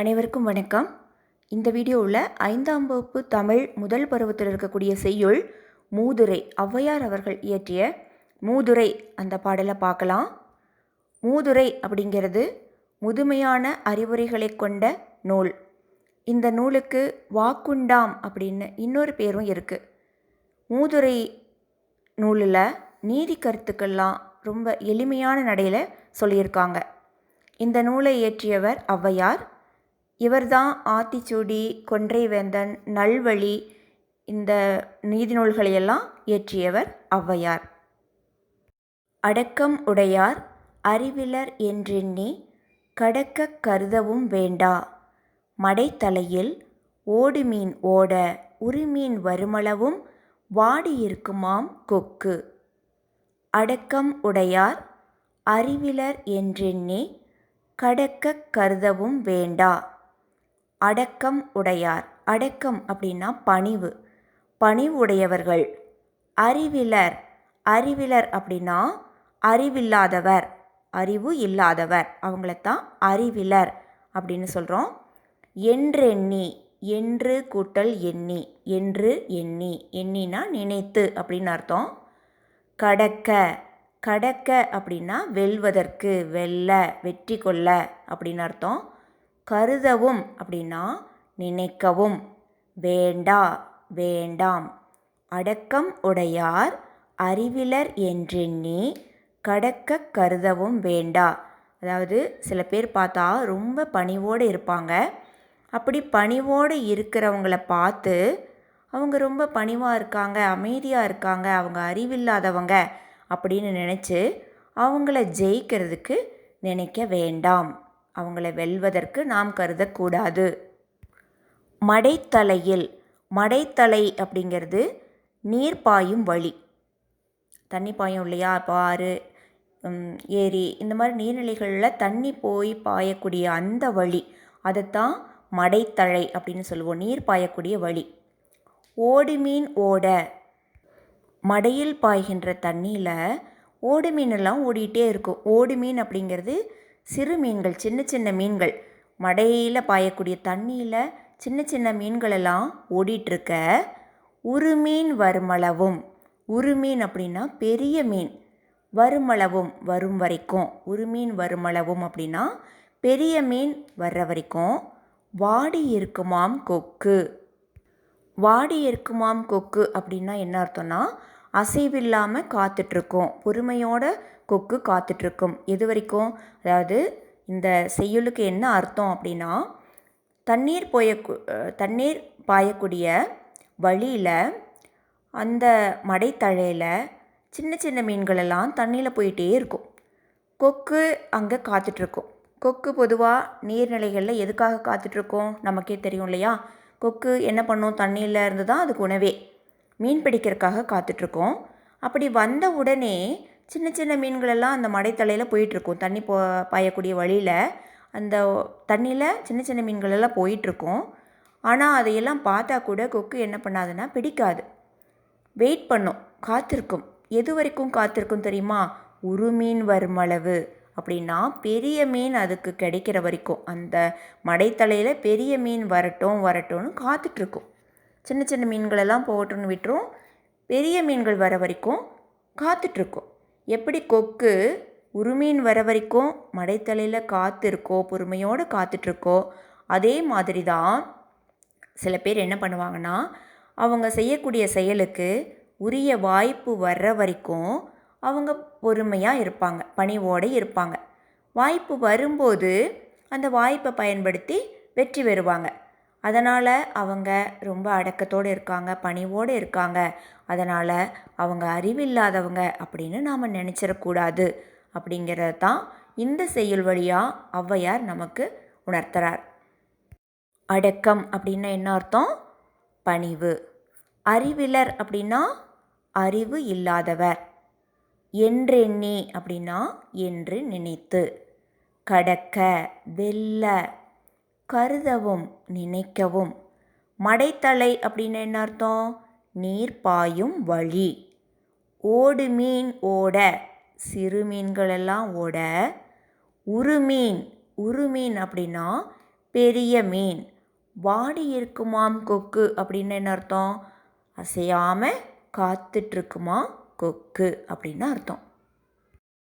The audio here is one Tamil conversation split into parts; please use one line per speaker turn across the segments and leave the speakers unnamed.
அனைவருக்கும் வணக்கம். இந்த வீடியோவில் ஐந்தாம் வகுப்பு தமிழ் முதல் பருவத்தில் இருக்கக்கூடிய செய்யுள் மூதுரை ஔவையார் அவர்கள் இயற்றிய மூதுரை அந்த பாடலை பார்க்கலாம். மூதுரை அப்படிங்கிறது முதுமையான அறிவுரைகளை கொண்ட நூல். இந்த நூலுக்கு வாக்குண்டாம் அப்படின்னு இன்னொரு பேரும் இருக்குது மூதுரை நூலில் நீதி கருத்துக்கள்லாம் ரொம்ப எளிமையான நடையில் சொல்லியிருக்காங்க. இந்த நூலை இயற்றியவர் ஔவையார். இவர்தான் ஆத்திச்சூடி கொன்றைவேந்தன் நல்வழி இந்த நீதி நூல்களையெல்லாம் இயற்றியவர் ஔவையார். அடக்கம் உடையார் அறிவிலர் என்றெண்ணி கடக்க கருதவும் வேண்டா. மடைத்தலையில் ஓடுமீன் ஓட உரிமீன் வருமளவும் வாடியிருக்குமாம் கொக்கு. அடக்கம் உடையார் அறிவிலர் என்றெண்ணி கடக்க கருதவும் வேண்டா. அடக்கம் உடையார். அடக்கம் அப்படின்னா பணிவு. பணிவு உடையவர்கள் அறிவிலர். அறிவிலர் அப்படின்னா அறிவில்லாதவர். அறிவு இல்லாதவர். அவங்களத்தான் அறிவிலர் அப்படின்னு சொல்கிறோம் என்றெண்ணி. என்று கூட்டல் எண்ணி. என்று எண்ணி. எண்ணினா நினைத்து அப்படின்னு அர்த்தம். கடக்க. கடக்க அப்படின்னா வெல்வதற்கு வெல்ல வெற்றி கொள்ள அப்படின்னு அர்த்தம். கருதவும் அப்படின்னா நினைக்கவும். வேண்டா வேண்டாம். அடக்கம் உடையார் அறிவிலர் என்றெண்ணி கடக்க கருதவும் வேண்டா. அதாவது சில பேர் பார்த்தா ரொம்ப பணிவோடு இருப்பாங்க. அப்படி பணிவோடு இருக்கிறவங்கள பார்த்து அவங்க ரொம்ப பணிவாக இருக்காங்க அமைதியாக இருக்காங்க அவங்க அறிவில்லாதவங்க அப்படின்னு நினச்சி அவங்கள ஜெயிக்கிறதுக்கு நினைக்க வேண்டாம். அவங்கள வெல்வதற்கு நாம் கருதக்கூடாது. மடைத்தலையில் மடைத்தலை அப்படிங்கிறது நீர் பாயும் வழி. தண்ணி பாயும் இல்லையா? இப்போ ஆறு ஏரி இந்த மாதிரி நீர்நிலைகளில் தண்ணி போய் பாயக்கூடிய அந்த வழி அதைத்தான் மடைத்தழை அப்படின்னு சொல்லுவோம். நீர் பாயக்கூடிய வழி. ஓடு மீன் ஓட மடையில் பாய்கின்ற தண்ணியில் ஓடு மீனெல்லாம் ஓடிட்டே இருக்கும். ஓடு மீன் அப்படிங்கிறது சிறு மீன்கள் சின்ன சின்ன மீன்கள். மடையில் பாயக்கூடிய தண்ணியில் சின்ன சின்ன மீன்களெல்லாம் ஓடிட்டுருக்க. ஒரு மீன் வருமளவும். ஒரு மீன் அப்படின்னா பெரிய மீன். வருமளவும் வரும் வரைக்கும். ஒரு மீன் வருமளவும் அப்படின்னா பெரிய மீன் வர்ற வரைக்கும். வாடி இருக்குமாம் கொக்கு. வாடி இருக்குமாம் கொக்கு அப்படின்னா என்ன அர்த்தம்னா அசைவில்லாமல் காத்துட்ருக்கும். பொறுமையோட கொக்கு காத்துட்ருக்கும். எது வரைக்கும்? அதாவது இந்த செய்யுளுக்கு என்ன அர்த்தம் அப்படின்னா தண்ணீர் போய தண்ணீர் பாயக்கூடிய வழியில் அந்த மடைத்தழையில் சின்ன சின்ன மீன்களெல்லாம் தண்ணியில் போயிட்டே இருக்கும். கொக்கு அங்கே காத்துட்ருக்கும். கொக்கு பொதுவாக நீர்நிலைகளில் எதுக்காக காத்துட்ருக்கோம்? நமக்கே தெரியும் இல்லையா? கொக்கு என்ன பண்ணும்? தண்ணியில் இருந்து தான் அதுக்கு உணவே. மீன் பிடிக்கிறதுக்காக காத்துட்ருக்கோம். அப்படி வந்த உடனே சின்ன சின்ன மீன்களெல்லாம் அந்த மடைத்தலையில் போயிட்டுருக்கும் தண்ணி போ பாயக்கூடிய வழியில் அந்த தண்ணியில் சின்ன சின்ன மீன்களெல்லாம் போயிட்டுருக்கும் ஆனால் அதையெல்லாம் பார்த்தா கூட கொக்கு என்ன பண்ணாதுன்னா பிடிக்காது. வெயிட் பண்ணும். காத்திருக்கும். எது வரைக்கும் காத்திருக்கும் தெரியுமா? ஒரு மீன் வருமளவு. அப்படின்னா பெரிய மீன் அதுக்கு கிடைக்கிற வரைக்கும். அந்த மடைத்தலையில் பெரிய மீன் வரட்டும் வரட்டும்னு காத்துட்ருக்கும். சின்ன சின்ன மீன்களெல்லாம் போகட்டும்னு விட்டுரும். பெரிய மீன்கள் வர வரைக்கும் காத்துட்ருக்கும். எப்படி கொக்கு உருமீன் வர வரைக்கும் மடைத்தலையில் காத்திருக்கோ பொறுமையோடு காத்துட்ருக்கோ அதே மாதிரி தான் சில பேர் என்ன பண்ணுவாங்கன்னா அவங்க செய்யக்கூடிய செயலுக்கு உரிய வாய்ப்பு வர்ற வரைக்கும் அவங்க பொறுமையாக இருப்பாங்க பணிவோடு இருப்பாங்க. வாய்ப்பு வரும்போது அந்த வாய்ப்பை பயன்படுத்தி வெற்றி பெறுவாங்க. அதனால் அவங்க ரொம்ப அடக்கத்தோடு இருக்காங்க பணிவோடு இருக்காங்க. அதனால் அவங்க அறிவில்லாதவங்க அப்படின்னு நாம் நினச்சிடக்கூடாது. அப்படிங்கிறது தான் இந்த செய்யுள் வழியாக ஔவையார் நமக்கு உணர்த்துறார். அடக்கம் அப்படின்னா என்ன அர்த்தம்? பணிவு. அறிவிலர் அப்படின்னா அறிவு இல்லாதவர். என்றெண்ணி அப்படின்னா என்று நினைத்து. கடக்க வெல்ல கருதவும் நினைக்கவும். மடைத்தலை அப்படின்னு என்ன அர்த்தம்? நீர் பாயும் வழி. ஓடு மீன் ஓட சிறு மீன்களெல்லாம் ஓட. உருமீன் உருமீன் அப்படின்னா பெரிய மீன். வாடி இருக்குமாம் கொக்கு அப்படின்னு என்ன அர்த்தம்? அசையாமல் காத்துட்ருக்குமா கொக்கு அப்படின்னு அர்த்தம்.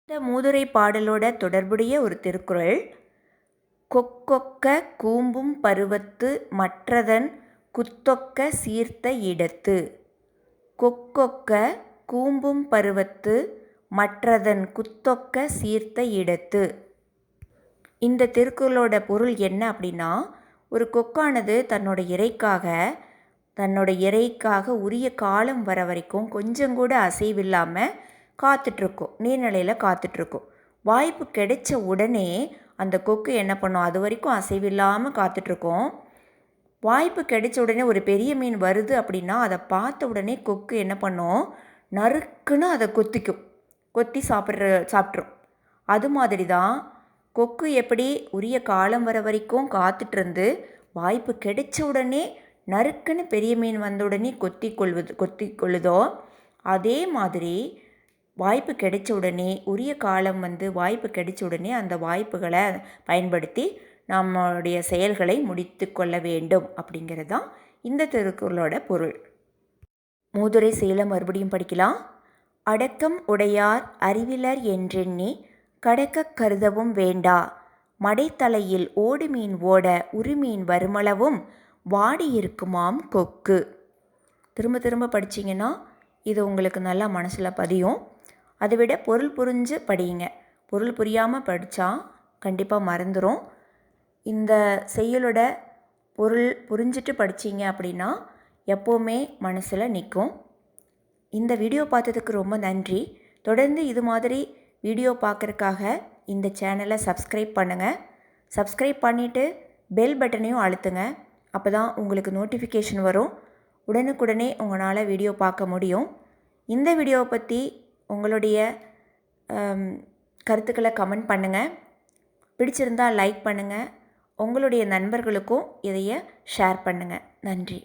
இந்த மூதுரை பாடலோட தொடர்புடைய ஒரு திருக்குறள் கொக்கொக்க கூம்பும் பருவத்து மற்றதன் குத்தொக்க சீர்த்த இடத்து. கொக்கொக்க கூம்பும் பருவத்து மற்றதன் குத்தொக்க சீர்த்த இடத்து. இந்த திருக்குறளோட பொருள் என்ன அப்படின்னா ஒரு கொக்கானது தன்னோட இறைக்காக தன்னோட இறைக்காக உரிய காலம் வர வரைக்கும் கொஞ்சம் கூட அசைவில்லாமல் காத்துட்ருக்கும் நீர்நிலையில் காத்துட்ருக்கும் வாய்ப்பு கிடைச்ச உடனே அந்த கொக்கு என்ன பண்ணும்? அது வரைக்கும் அசைவில்லாமல் காத்துட்ருக்கோம். வாய்ப்பு கிடைச்ச உடனே ஒரு பெரிய மீன் வருது அப்படின்னா அதை பார்த்த உடனே கொக்கு என்ன பண்ணும்? நறுக்குன்னு அதை கொத்திக்கும். கொத்தி சாப்பிட்ற சாப்பிட்ரும். அது மாதிரி தான் கொக்கு எப்படி உரிய காலம் வர வரைக்கும் காத்துட்ருந்து வாய்ப்பு கிடைச்ச உடனே நறுக்குன்னு பெரிய மீன் வந்த உடனே கொத்தி கொள்வது கொத்தி கொள்ளுதோ அதே மாதிரி வாய்ப்பு கிடைச்ச உடனே உரிய காலம் வந்து வாய்ப்பு கிடைச்ச உடனே அந்த வாய்ப்புகளை பயன்படுத்தி நம்மளுடைய செயல்களை முடித்து கொள்ள வேண்டும் அப்படிங்கிறது தான் இந்த திருக்குறளோட பொருள். மூதுரை சேலம் மறுபடியும் படிக்கலாம். அடக்கம் உடையார் அறிவிலர் என்றெண்ணி கடக்க கருதவும் வேண்டா. மடைத்தலையில் ஓடு மீன் ஓட உருமீன் வருமளவும் வாடி இருக்குமாம் கொக்கு. திரும்ப திரும்ப படிச்சிங்கன்னா இது உங்களுக்கு நல்லா மனசில் பதியும். அதை விட பொருள் புரிஞ்சு படியுங்க. பொருள் புரியாமல் படித்தா கண்டிப்பாக மறந்துடும் இந்த செய்யுளோட பொருள் புரிஞ்சிட்டு படித்தீங்க அப்படின்னா எப்போவுமே மனசில் நிற்கும் இந்த வீடியோ பார்த்ததுக்கு ரொம்ப நன்றி. தொடர்ந்து இது மாதிரி வீடியோ பார்க்குறக்காக இந்த சேனலை சப்ஸ்கிரைப் பண்ணுங்கள் சப்ஸ்கிரைப் பண்ணிவிட்டு பெல் பட்டனையும் அழுத்துங்க. அப்போ தான் உங்களுக்கு நோட்டிஃபிகேஷன் வரும். உடனுக்குடனே உங்களால் வீடியோ பார்க்க முடியும். இந்த வீடியோவை பற்றி உங்களுடைய கருத்துக்களை கமெண்ட் பண்ணுங்கள் பிடிச்சிருந்தால் லைக் பண்ணுங்கள் உங்களுடைய நண்பர்களுக்கும் இதைய ஷேர் பண்ணுங்கள் நன்றி.